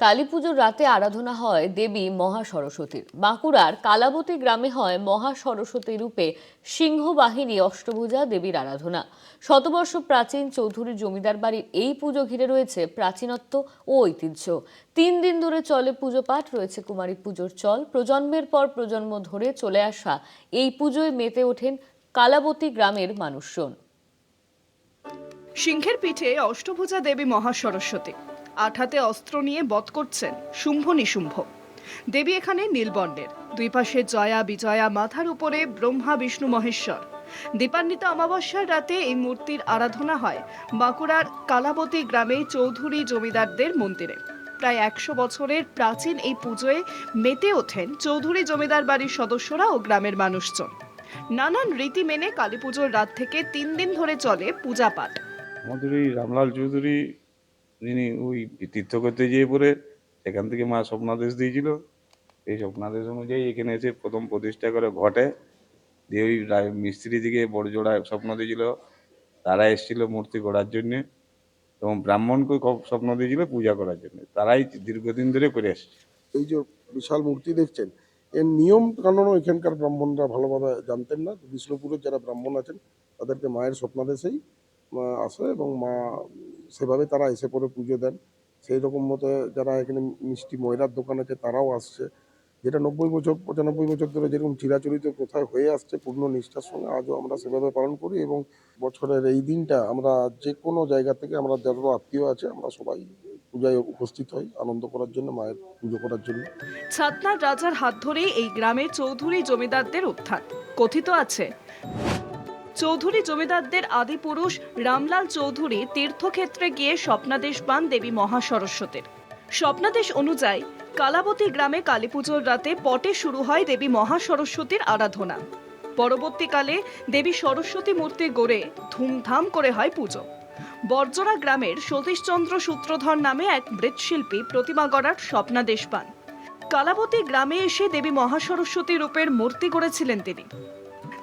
কালী পুজোর রাতে আরাধনা হয় দেবী মহা সরস্বতীর বাঁকুড়ার কালাবতী গ্রামে হয় মহা সরস্বতী রূপে সিংহবাহিনী অষ্টভুজা দেবীর আরাধনা। শতবর্ষ প্রাচীন চৌধুরী জমিদার বাড়ির এই পুজো ঘিরে রয়েছে প্রাচীনত্ব ও ঐতিহ্য। তিন দিন ধরে চলে পুজো পাঠ রয়েছে কুমারী পুজোর চল। প্রজন্মের পর প্রজন্ম ধরে চলে আসা এই পুজোয় মেতে ওঠেন কালাবতী গ্রামের মানুষজন। সিংহের পিঠে অষ্টভুজা দেবী মহাসরস্বতী। আট হাতে অস্ত্র নিয়ে বধ করছেন শুম্ভ। নিশুম্ভ দেবী এখানে নীলবর্ণের। দুই পাশে জয়া বিজয়া মাথার উপরে ব্রহ্মা, বিষ্ণু, মহেশ্বর। দীপান্বিত অমাবস্যার রাতে এই মূর্তির আরাধনা হয় বাঁকুড়ার কালাবতী গ্রামে চৌধুরী জমিদারদের মন্দিরে। প্রায় একশো বছরের প্রাচীন এই পুজোয় মেতে ওঠেন চৌধুরী জমিদার বাড়ির সদস্যরা ও গ্রামের মানুষজন। নানান রীতি মেনে কালী পুজোর রাত থেকে তিন দিন ধরে চলে পূজা পাঠ। আমাদের এই রামলাল চৌধুরী যিনি ওই তীর্থ করতে যেয়ে পরে সেখান থেকে মা স্বপ্নাদেশ দিয়েছিল, এই স্বপ্নাদেশ অনুযায়ী এখানে এসে প্রথম প্রতিষ্ঠা করে ঘটে। দিয়ে ওই মিস্ত্রি দিকে বড় জোড়া স্বপ্ন দিয়েছিল, তারা এসেছিল মূর্তি গড়ার জন্যে এবং ব্রাহ্মণকে স্বপ্ন দিয়েছিল পূজা করার জন্য। তারাই দীর্ঘদিন ধরে করে আসছে এই যে বিশাল মূর্তি দেখছেন, এর নিয়ম কানুনও এখানকার ব্রাহ্মণরা ভালোভাবে জানতেন না। বিষ্ণুপুরের যারা ব্রাহ্মণ আছেন, তাদেরকে মায়ের স্বপ্নাদেশেই আসে এবং মা সেভাবে তারা এসে পরে পুজো দেন। সেই রকম মতে যারা এখানে মিষ্টি ময়রার দোকান আছে তারাও আসছে। যেটা নব্বই বছর, পঁচানব্বই বছর ধরে যেরকম চিরাচরিত প্রথায় হয়ে আসছে পূর্ণ নিষ্ঠার সঙ্গে, আজও আমরা সেভাবে পালন করি এবং বছরের এই দিনটা আমরা যে কোনো জায়গা থেকে আমরা যারা আত্মীয় আছে আমরা সবাই পূজায় উপস্থিত হই আনন্দ করার জন্য, মায়ের পুজো করার জন্য। ছাতনার রাজার হাত ধরেই এই গ্রামের চৌধুরী জমিদারদের উত্থান কথিত আছে। চৌধুরী জমিদারদের আদি পুরুষ রামলাল চৌধুরী তীর্থক্ষেত্রে গিয়ে স্বপ্নাদেশ পান দেবী মহাসরস্বতীর। স্বপ্নাদেশ অনুযায়ী কালাবতী গ্রামে কালীপুজোর রাতে পটে শুরু হয় দেবী মহাসরস্বতীর আরাধনা। পরবর্তীকালে দেবী সরস্বতী মূর্তি গড়ে ধুমধাম করে হয় পুজো। বর্জরা গ্রামের সতীশচন্দ্র সূত্রধর নামে এক মৃৎশিল্পী প্রতিমা গড়ার স্বপ্নাদেশ পান। কালাবতী গ্রামে এসে দেবী মহাসরস্বতী রূপের মূর্তি গড়েছিলেন তিনি।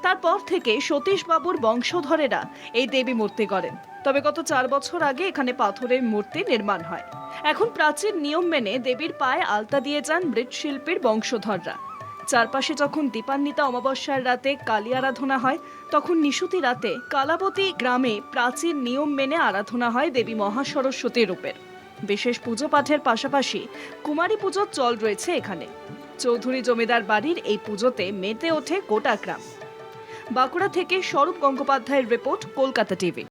তারপর থেকে সতীশ বাবুর বংশধরেরা এই দেবী মূর্তি গড়েন। তবে গত চার বছর আগে এখানে পাথরের মূর্তি নির্মাণ হয়। এখন প্রাচীন নিয়ম মেনে দেবীর পায়ে আলতা দিয়ে যান মৃৎশিল্পীর বংশধররা। চারপাশে যখন দীপান্বিতা অমাবস্যার রাতে কালী আরাধনা হয়, তখন নিশুতি রাতে কালাবতী গ্রামে প্রাচীন নিয়ম মেনে আরাধনা হয় দেবী মহাসরস্বতী রূপের। বিশেষ পুজো পাঠের পাশাপাশি কুমারী পুজোর চল রয়েছে এখানে। চৌধুরী জমিদার বাড়ির এই পুজোতে মেতে ওঠে গোটা গ্রাম। বাঁকুড়া থেকে স্বরূপ গঙ্গোপাধ্যায়ের রিপোর্ট কলকাতা টিভি।